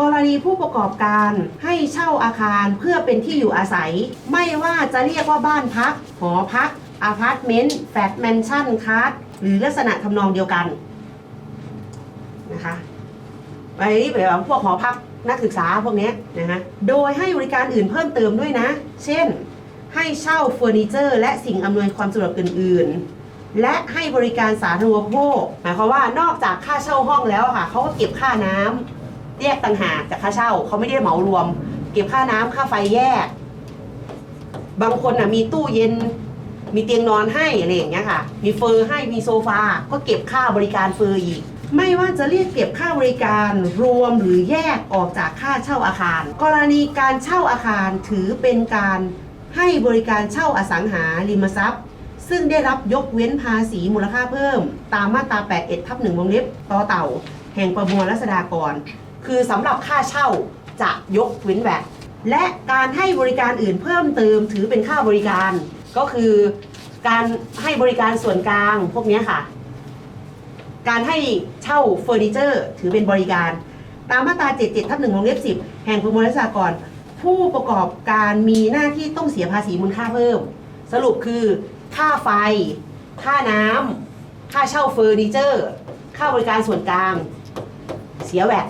กรณีผู้ประกอบการให้เช่าอาคารเพื่อเป็นที่อยู่อาศัย ไม่ว่าจะเรียกว่าบ้านพัก หอพักอาพาร์ตเมนต์แฟลตแมนชั่นคาร์ดหรือลักษณะทำนองเดียวกันนะคะไปนี่แบบพวกหอพักนักศึกษาพวกนี้นะฮะโดยให้บริการอื่นเพิ่มเติมด้วยนะ เช่น ให้เช่าเฟอร์นิเจอร์และสิ่งอำนวยความสะดวกอื่น ๆ และให้บริการสาธารณูปโภคหมายความว่านอกจากค่าเช่าห้องแล้วค่ะเขาก็เก็บค่าน้ำ แยกต่างหากจากค่าเช่าเขาไม่ได้เหมารวม เก็บค่าน้ำค่าไฟแยก บางคนอะมีตู้เย็น มีเตียงนอนให้อะไรอย่างเงี้ยค่ะ มีเฟอร์ให้มีโซฟาก็เก็บค่าบริการเฟอร์อีก ไม่ว่าจะเรียกเก็บค่าบริการรวมหรือแยกออกจากค่าเช่าอาคาร กรณีการเช่าอาคารถือเป็นการให้บริการเช่าอสังหาริมทรัพย์ซึ่งได้รับยกเว้นภาษีมูลค่าเพิ่ม ตามมาตรา 81 ทับ1วงเล็บต่อเต่า แห่งประมวลรัษฎากร คือสำหรับค่าเช่าจะยกเว้นแวดและการให้บริการอื่นเพิ่มเติมถือเป็นค่าบริการ ก็คือการให้บริการส่วนกลางพวกนี้ค่ะ การให้เช่าเฟอร์นิเจอร์ ถือเป็นบริการ ตามมาตรา 77ทับ1วงเล็บ 10 แห่งประมวลรัษฎากรผู้ประกอบการมีหน้าที่ต้องเสียภาษีมูลค่าเพิ่ม สรุปคือค่าไฟ ค่าน้ำค่าเช่าเฟอร์นิเจอร์ ค่าบริการส่วนกลาง เสียแวด